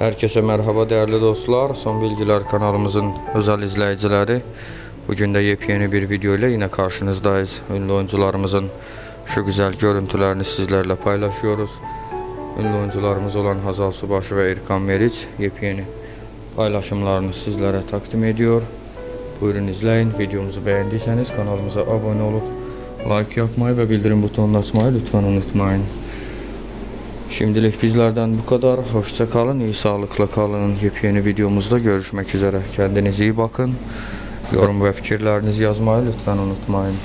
Herkese merhaba değerli dostlar. Son Bilgiler kanalımızın özel izleyicileri. Bugün de yepyeni bir video ile yine karşınızdayız. Ünlü oyuncularımızın şu güzel görüntülerini sizlerle paylaşıyoruz. Ünlü oyuncularımız olan Hazal Subaşı ve Erkan Meriç yepyeni paylaşımlarını sizlere takdim ediyor. Buyurun izleyin. Videomuzu beğendiyseniz kanalımıza abone olup like yapmayı ve bildirim butonunu açmayı lütfen unutmayın. Şimdilik bizlerden bu kadar. Hoşça kalın, iyi sağlıkla kalın. Yepyeni videomuzda görüşmek üzere. Kendinize iyi bakın. Yorum ve fikirlerinizi yazmayı lütfen unutmayın.